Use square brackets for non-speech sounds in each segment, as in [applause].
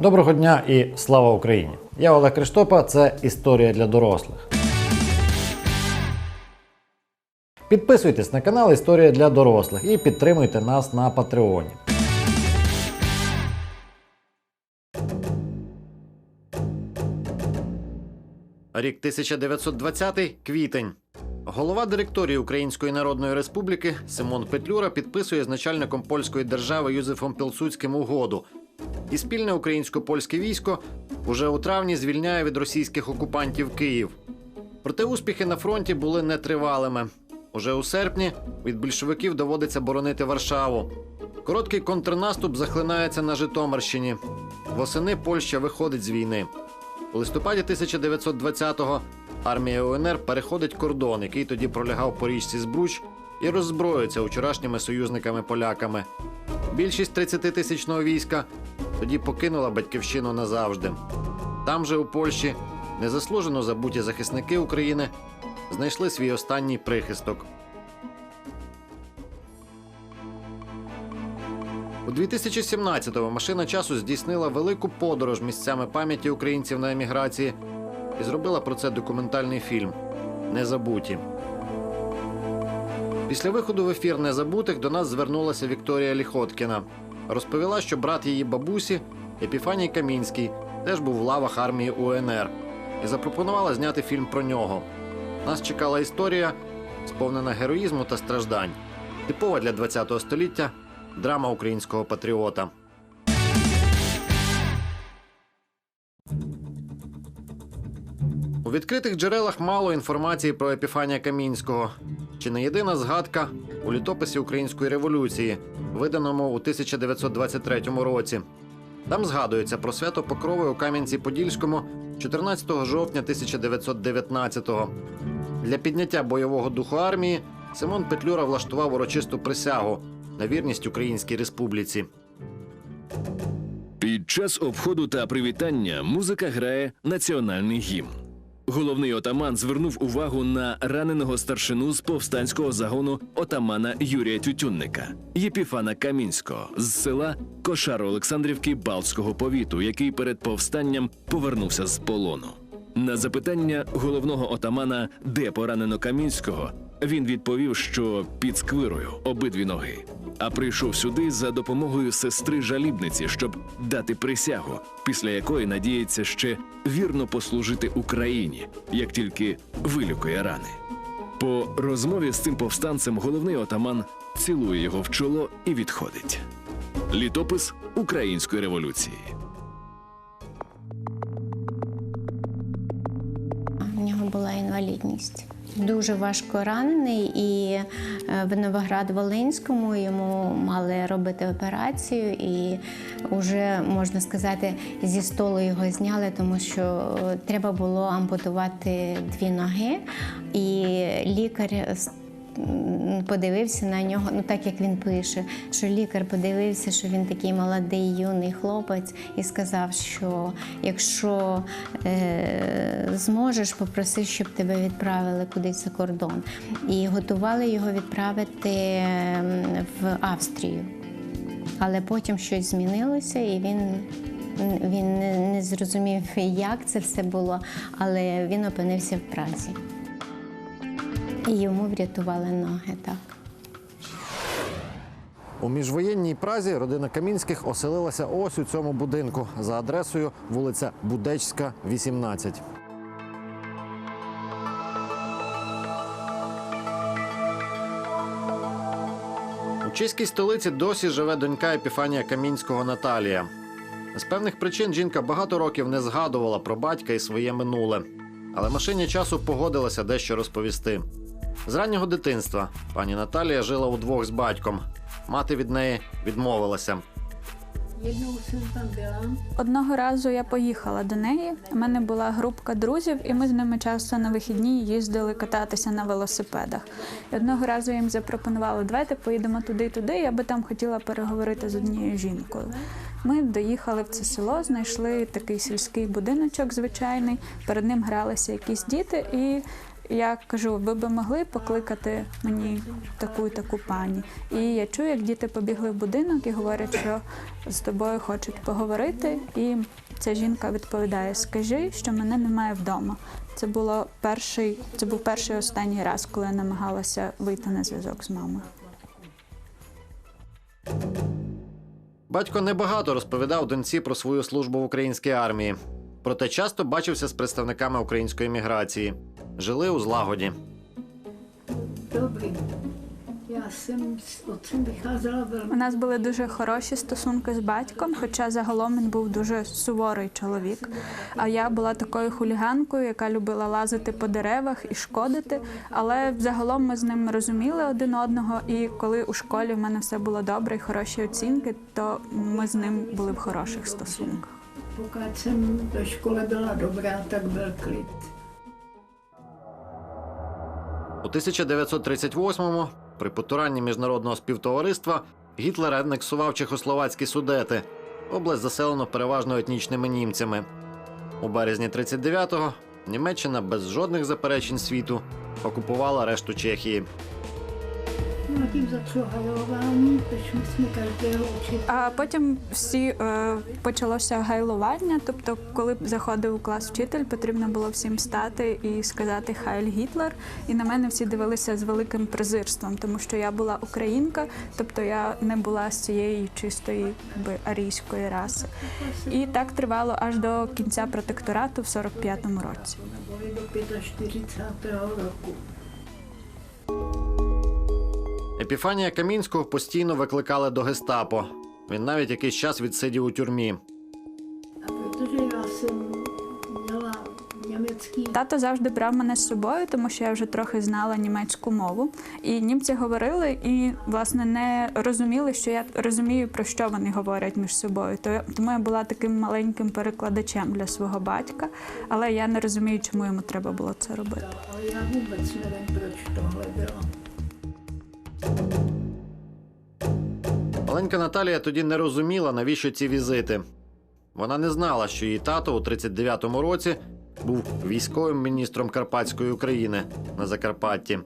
Доброго дня і слава Україні! Я Олег Криштопа. Це історія для дорослих. Підписуйтесь на канал Історія для дорослих і підтримуйте нас на Патреоні. Рік 1920 квітень. Голова директорії Української Народної Республіки Симон Петлюра підписує з начальником польської держави Юзефом Пілсудським угоду. І спільне українсько-польське військо уже у травні звільняє від російських окупантів Київ. Проте успіхи на фронті були нетривалими. Уже у серпні від більшовиків доводиться боронити Варшаву. Короткий контрнаступ захлинається на Житомирщині. Восени Польща виходить з війни. У листопаді 1920-го армія УНР переходить кордон, який тоді пролягав по річці Збруч, і роззброюється вчорашніми союзниками поляками. Більшість 30-тисячного війська тоді покинула батьківщину назавжди. Там же у Польщі незаслужено забуті захисники України знайшли свій останній прихисток. У 2017-му машина часу здійснила велику подорож місцями пам'яті українців на еміграції і зробила про це документальний фільм Незабуті. Після виходу в ефір Незабутих до нас звернулася Вікторія Ліхоткіна. Розповіла, що брат її бабусі, Епіфаній Камінський, теж був в лавах армії УНР і запропонувала зняти фільм про нього. Нас чекала історія, сповнена героїзму та страждань, типова для ХХ століття драма українського патріота. У відкритих джерелах мало інформації про Епіфанія Камінського. Чи не єдина згадка у літописі Української революції, виданому у 1923 році. Там згадується про свято Покрови у Кам'янці-Подільському 14 жовтня 1919-го. Для підняття бойового духу армії Симон Петлюра влаштував урочисту присягу на вірність Українській республіці. Під час обходу та привітання музика грає національний гімн. Головний отаман звернув увагу на раненого старшину з повстанського загону отамана Юрія Тютюнника, Єпіфана Камінського з села Кошаро Олександрівки Балтського повіту, який перед повстанням повернувся з полону. На запитання головного отамана, де поранено Камінського, він відповів, що під сквирою обидві ноги. А прийшов сюди за допомогою сестри жалібниці, щоб дати присягу, після якої надіється ще вірно послужити Україні, як тільки вилікує рани. По розмові з цим повстанцем головний отаман цілує його в чоло і відходить. Літопис української революції. В нього була інвалідність. Дуже важко ранений, і е, в Новоград-Волинському йому мали робити операцію, і вже можна сказати, зі столу його зняли, тому що е, треба було ампутувати дві ноги. І лікар подивився на нього, ну так як він пише, що лікар подивився, що він такий молодий юний хлопець, і сказав, що якщо е, зможеш, попроси, щоб тебе відправили кудись за кордон. І готували його відправити в Австрію. Але потім щось змінилося, і він, він не, зрозумів, як це все було, але він опинився в Празі. І йому врятували ноги, так. У міжвоєнній Празі родина Камінських оселилася ось у цьому будинку за адресою вулиця Будечська, 18. У чеській столиці досі живе донька Епіфанія Камінського Наталія. З певних причин жінка багато років не згадувала про батька і своє минуле, але машині часу погодилася дещо розповісти. З раннього дитинства пані Наталія жила удвох з батьком. Мати від неї відмовилася. Одного разу я поїхала до неї. У мене була групка друзів, і ми з ними часто на вихідні їздили кататися на велосипедах. І одного разу їм запропонувала, давайте поїдемо туди, туди. Я би там хотіла переговорити з однією жінкою. Ми доїхали в це село, знайшли такий сільський будиночок звичайний. Перед ним гралися якісь діти, і Я кажу, ви би могли покликати мені таку і таку пані. І я чую, як діти побігли в будинок і говорять, що з тобою хочуть поговорити. І ця жінка відповідає: Скажи, що мене немає вдома. Це було перший, це був перший останній раз, коли я намагалася вийти на зв'язок з мамою. Батько небагато розповідав доньці про свою службу в українській армії, проте часто бачився з представниками української міграції. Жили у злагоді. Velmi. У нас були дуже хороші стосунки з батьком, хоча загалом він був дуже суворий чоловік. А я була такою хуліганкою, яка любила лазити по деревах і шкодити. Але загалом ми з ним розуміли один одного. І коли у школі в мене все було добре і хороші оцінки, то ми з ним були в хороших стосунках. Jsem do škole byla dobrá, tak byl klid. У 1938-му, при потуранні міжнародного співтовариства, Гітлер анексував чехословацькі судети. Область заселено переважно етнічними німцями. У березні 39-го Німеччина без жодних заперечень світу окупувала решту Чехії. Protože my jsme každého učili. А потім всі е, почалося гайлування. Тобто, коли заходив у клас вчитель, потрібно було всім стати і сказати Хайль Гітлер. І на мене всі дивилися з великим презирством, тому що я була українка, тобто я не була з цієї чистої якби, арійської раси. І так тривало аж до кінця протекторату в 45-му році. Neboli do 45. Епіфанія Камінського постійно викликали до гестапо. Він навіть якийсь час відсидів у тюрмі. Тато завжди брав мене з собою, тому що я вже трохи знала німецьку мову. І німці говорили і, власне, не розуміли, що я розумію, про що вони говорять між собою. То- Тому я була таким маленьким перекладачем для свого батька, але я не розумію, чому йому треба було це робити. nevím, proč tohle bylo. Маленька Наталія тоді не розуміла, навіщо ці візити. Вона не знала, що її тато у 39-му році був військовим міністром Карпатської України на Закарпатті.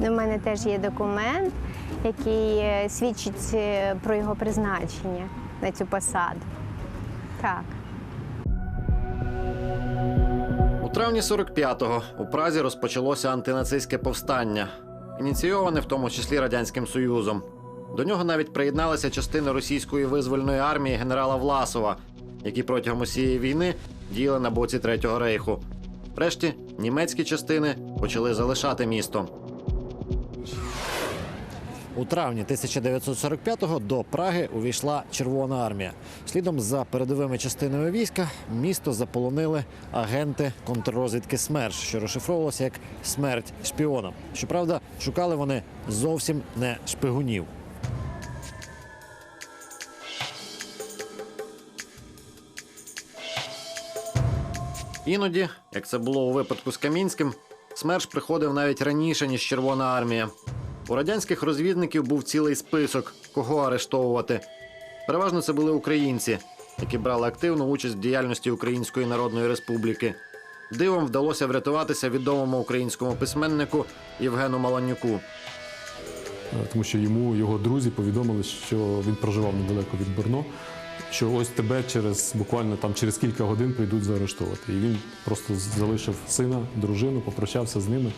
У мене теж є документ, який е, свідчить е, про його призначення на цю посаду. Так. У травні 45-го у Празі розпочалося антинацистське повстання, ініційоване в тому числі Радянським Союзом. До нього навіть приєдналися частини російської визвольної армії генерала Власова, які протягом усієї війни діяли на боці Третього рейху. Врешті німецькі частини почали залишати місто. У травні 1945-го до Праги увійшла Червона армія. Слідом за передовими частинами війська місто заполонили агенти контррозвідки СМЕРШ, що розшифровувалося як смерть шпіонам. Щоправда, шукали вони зовсім не шпигунів. Іноді, як це було у випадку з Камінським, СМЕРШ приходив навіть раніше, ніж Червона армія. У радянських розвідників був цілий список, кого арештовувати. Переважно це були українці, які брали активну участь в діяльності Української Народної Республіки. Дивом вдалося врятуватися відомому українському письменнику Євгену Маланюку. Е, тому що йому його друзі повідомили, що він проживав недалеко від Брно, що ось тебе через буквально там через кілька годин прийдуть заарештовувати. І він просто залишив сина, дружину, попрощався з ними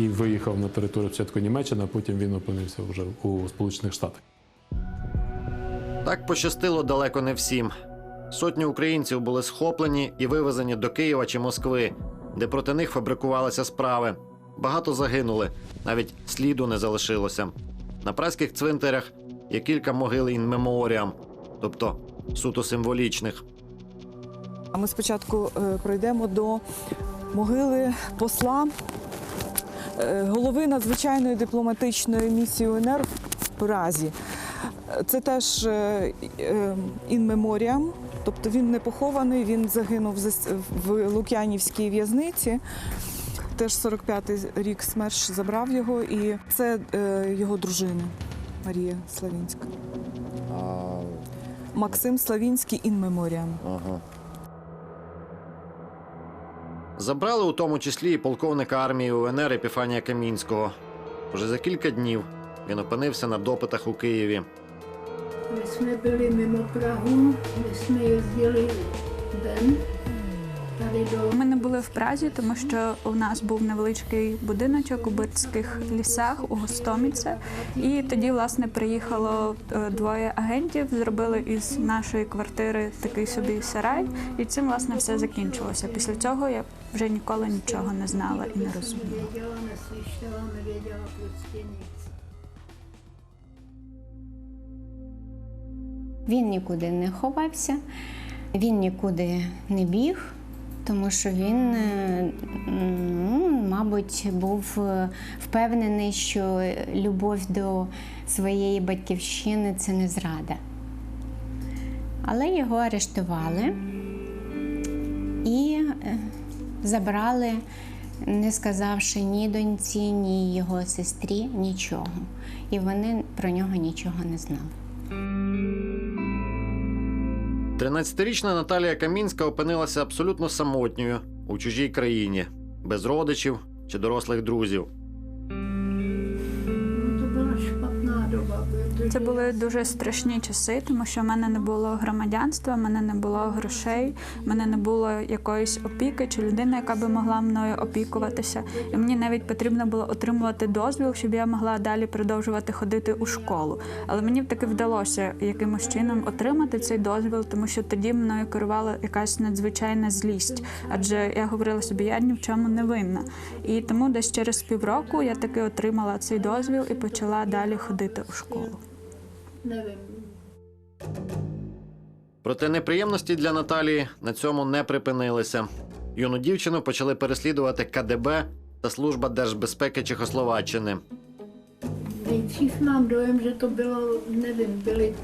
і виїхав на територію спочатку Німеччини, а потім він опинився вже у Сполучених Штатах. Так пощастило далеко не всім. Сотні українців були схоплені і вивезені до Києва чи Москви, де проти них фабрикувалися справи. Багато загинули, навіть сліду не залишилося. На праських цвинтарях є кілька могил ін меморіам, тобто суто символічних. А ми спочатку е, пройдемо до могили посла голови надзвичайної дипломатичної місії УНР в Празі. Е, Це теж ін меморіам, тобто він не похований, він загинув в Лук'янівській в'язниці. Теж 45-й рік СМЕРШ забрав його, і це е, його дружина Марія Славінська. Максим Славінський ін меморіам. Ага. Забрали у тому числі і полковника армії УНР Епіфанія Камінського. Уже за кілька днів він опинився на допитах у Києві. Ми jsme byli mimo Prahu, my jsme Ми не були в Празі, тому що у нас був невеличкий будиночок у Бирських лісах у Гостоміце. І тоді, власне, приїхало е, двоє агентів, зробили із нашої квартири такий собі сарай, і цим власне все закінчилося. Після цього я вже ніколи нічого не знала і не розуміла. Він нікуди не ховався, він нікуди не біг, тому що він, е, ну, мабуть, був е, впевнений, що любов до своєї батьківщини це не зрада. Але його арештували і е, забрали, не сказавши ні доньці, ні його сестрі нічого. І вони про нього нічого не знали. 13-річна Наталія Камінська опинилася абсолютно самотньою у чужій країні, без родичів чи дорослих друзів. Це були дуже страшні часи, тому що в мене не було громадянства, в мене не було грошей, в мене не було якоїсь опіки чи людини, яка би могла мною опікуватися. І мені навіть потрібно було отримувати дозвіл, щоб я могла далі продовжувати ходити у школу. Але мені таки вдалося якимось чином отримати цей дозвіл, тому що тоді мною керувала якась надзвичайна злість. Адже я говорила собі, я ні в чому не винна. І тому десь через півроку я таки отримала цей дозвіл і почала далі ходити у школу. Nevím, Проте неприємності для Наталії на цьому не припинилися. Юну дівчину почали переслідувати КДБ та служба держбезпеки Чехословаччини. Nejdřív mám dojem, že to bylo, nevím, byli,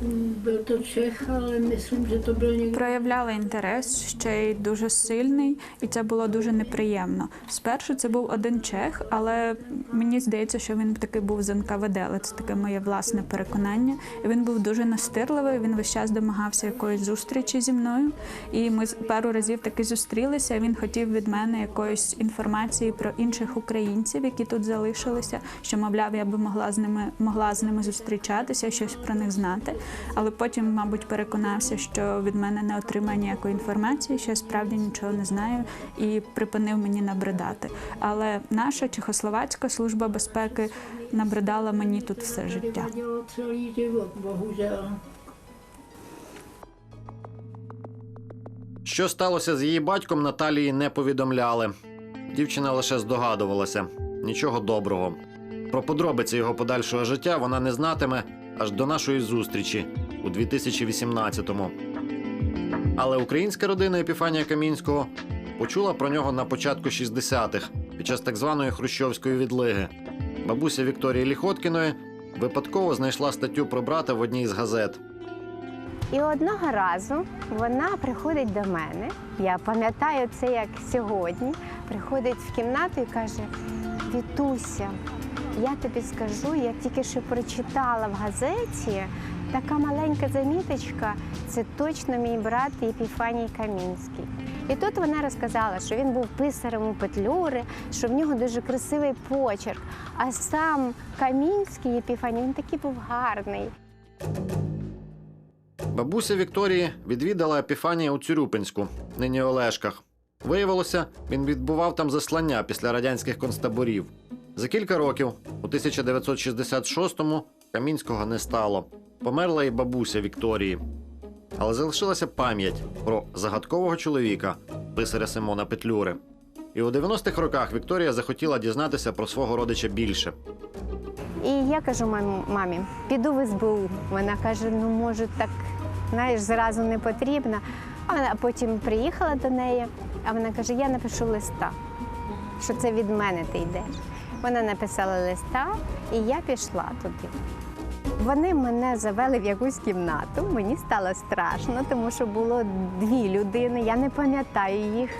byl to Čech, ale myslím, že to byl někdo проявляли інтерес ще й дуже сильний, і це було дуже неприємно. Спершу це був один чех, але мені здається, що він таки був з НКВД, але це таке моє власне переконання. І він був дуже настирливий. Він весь час домагався якоїсь зустрічі зі мною. І ми пару разів таки зустрілися. Він хотів від мене якоїсь інформації про інших українців, які тут залишилися, що мовляв, я би могла з ними могла з ними зустрічатися, щось про них знати. Але потім, мабуть, переконався, що від мене не отримає ніякої інформації, що я справді нічого не знаю, і припинив мені набридати. Але наша Чехословацька служба безпеки набридала мені тут все життя. Що сталося з її батьком, Наталії не повідомляли. Дівчина лише здогадувалася нічого доброго. Про подробиці його подальшого життя вона не знатиме аж до нашої зустрічі у 2018-му. Але українська родина Епіфанія Камінського почула про нього на початку 60-х під час так званої хрущовської відлиги. Бабуся Вікторії Ліхоткіної випадково знайшла статтю про брата в одній з газет. І одного разу вона приходить до мене. Я пам'ятаю це як сьогодні. Приходить в кімнату і каже: Вітуся, я тобі скажу, я тільки що прочитала в газеті така маленька заміточка. Це точно мій брат Єпіфаній Камінський. І тут вона розказала, що він був писарем у Петлюри, що в нього дуже красивий почерк. А сам Камінський Єпіфаній, він такий був гарний. Бабуся Вікторії відвідала Епіфанія у Цюрюпинську, нині Олешках. Виявилося, він відбував там заслання після радянських концтаборів. За кілька років, у 1966-му, Камінського не стало. Померла і бабуся Вікторії. Але залишилася пам'ять про загадкового чоловіка, писаря Симона Петлюри. І у 90-х роках Вікторія захотіла дізнатися про свого родича більше. І я кажу мамі, мамі, піду в СБУ. Вона каже: ну може так, знаєш, зразу не потрібно. А потім приїхала до неї, а вона каже: Я напишу листа, що це від мене ти йдеш. Вона написала листа, і я пішла туди. Вони мене завели в якусь кімнату. Мені стало страшно, тому що було дві людини. Я не пам'ятаю їх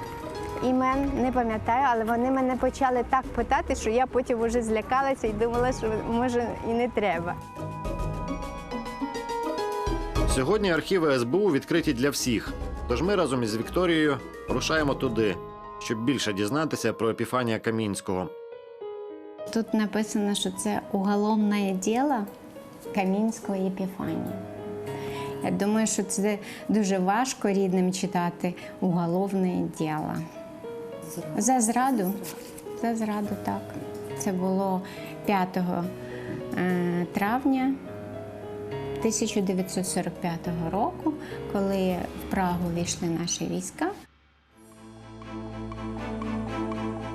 імен, не пам'ятаю, але вони мене почали так питати, що я потім вже злякалася і думала, що може і не треба. Сьогодні архіви СБУ відкриті для всіх. Тож ми разом із Вікторією рушаємо туди щоб більше дізнатися про Епіфанія Камінського. Тут написано, що це уголовне діло Камінського Єпіфанія. Я думаю, що це дуже важко рідним читати уголовне діло. За зраду. За зраду, так. Це було 5 е, травня 1945 року, коли в Прагу війшли наші війська.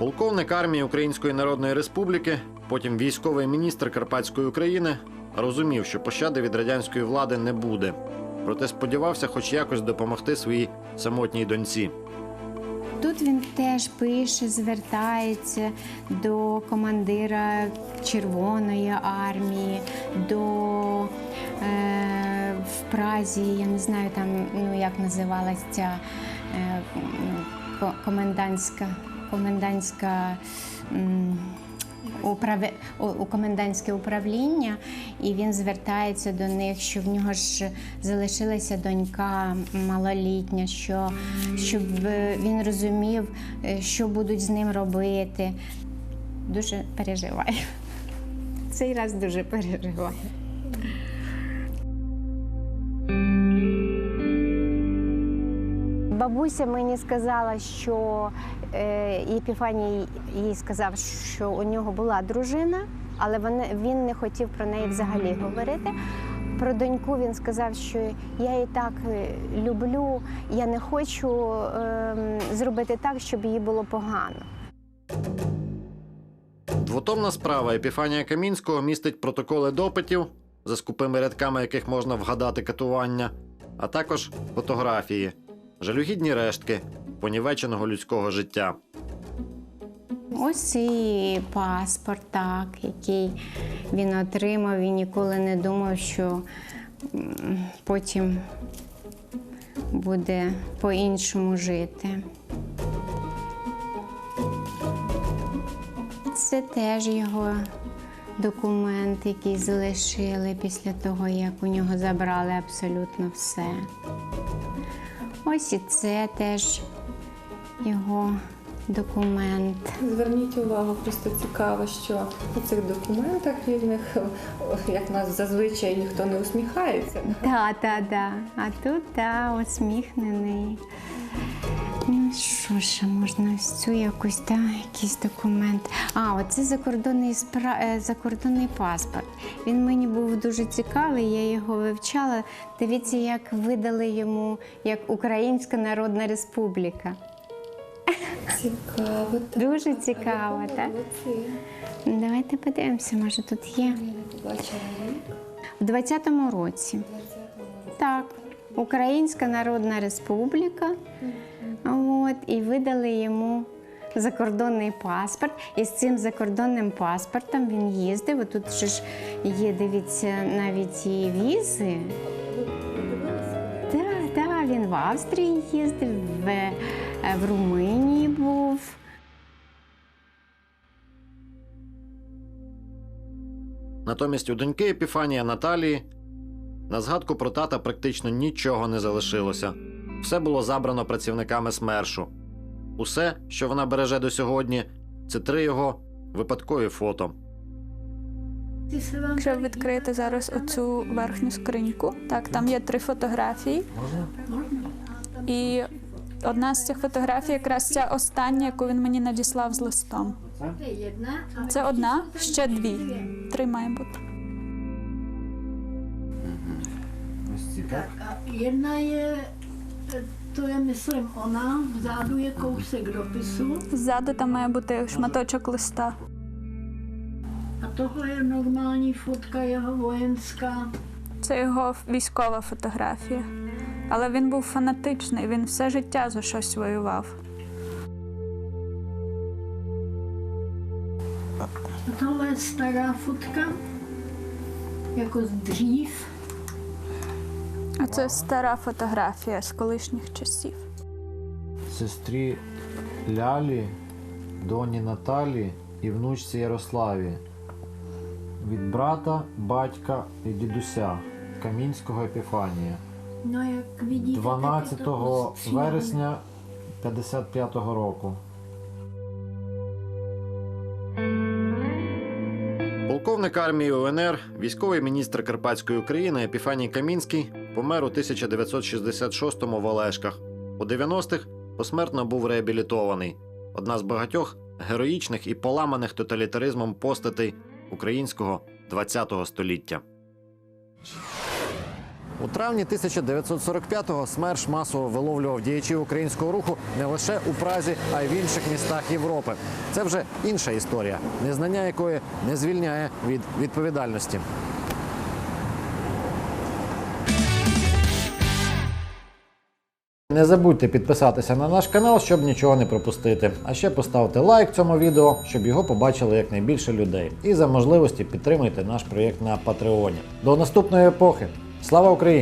Полковник армії Української Народної Республіки, потім військовий міністр Карпатської України, розумів, що пощади від радянської влади не буде. Проте сподівався хоч якось допомогти своїй самотній доньці. Тут він теж пише, звертається до командира Червоної армії, до е, в Празі, я не знаю там, ну як називалась ця е, комендантська, комендантська. у, комендантське управління, і він звертається до них, що в нього ж залишилася донька малолітня, що щоб він розумів, е, що будуть з ним робити. Дуже переживаю. [laughs] Цей раз дуже переживаю. Бабуся мені сказала, що Єпіфаній їй сказав, що у нього була дружина, але він не хотів про неї взагалі говорити. Про доньку він сказав, що я її так е, люблю, я не хочу е, зробити так, щоб їй було погано. Двотомна справа Епіфанія Камінського містить протоколи допитів, за скупими рядками яких можна вгадати катування, а також фотографії, жалюгідні рештки понівеченого людського життя. Ось і паспорт, так, який він отримав. Він ніколи не думав, що потім буде по-іншому жити. Це теж його документ, який залишили після того, як у нього забрали абсолютно все. Ось і це теж його документ. Зверніть увагу, просто цікаво, що у цих документах різних, як нас зазвичай ніхто не усміхається. Так, так, так. А тут та усміхнений. Ну, що ще можна ось цю якусь, та, якийсь документ. А, оце закордонний, спра... е, закордонний паспорт. Він мені був дуже цікавий, я його вивчала. Дивіться, як видали йому як Українська Народна Республіка. Цікаво, так. Дуже цікаво, так? Давайте подивимося, може тут є. В 20-му році. Так, Українська Народна Республіка. От, і видали йому закордонний паспорт. І з цим закордонним паспортом він їздив. От Тут же ж є, дивіться, навіть і візи. Так, так, він в Австрії їздив, в, в Румунії був. Натомість у доньки Епіфанія Наталії на згадку про тата практично нічого не залишилося. Все було забрано працівниками СМЕРШу. Усе, що вона береже до сьогодні, це три його випадкові фото. Якщо відкрити зараз оцю верхню скриньку, так там є три фотографії. І одна з цих фотографій, якраз ця остання, яку він мені надіслав з листом. To je jedna. A Це одна, ще дві. Три має бути. jedna je, e, to je myslím ona, vzadu je kousek dopisu Ззаду там має бути шматочок листа. a tohle je normální fotka jeho vojenská. Це його військова фотографія. Але він був фанатичний, він все життя за щось воював. Tohle je stará fotka, jako. А це стара фотографія з колишніх часів. сестрі Лялі, доні Наталі і внучці Ярославі. Від брата, батька і дідуся Камінського Епіфанія. Ну, як відійде, 12 вересня 55-го року. Полковник армії УНР, військовий міністр Карпатської України Епіфаній Камінський помер у 1966-му в Олешках. У 90-х посмертно був реабілітований. Одна з багатьох героїчних і поламаних тоталітаризмом постатей українського ХХ століття. У травні 1945-го СМЕРШ масово виловлював діячів українського руху не лише у Празі, а й в інших містах Європи. Це вже інша історія, незнання якої не звільняє від відповідальності. Не забудьте підписатися на наш канал, щоб нічого не пропустити. А ще поставте лайк цьому відео, щоб його побачили якнайбільше людей. І за можливості підтримуйте наш проєкт на Патреоні. До наступної епохи! Слава Україні!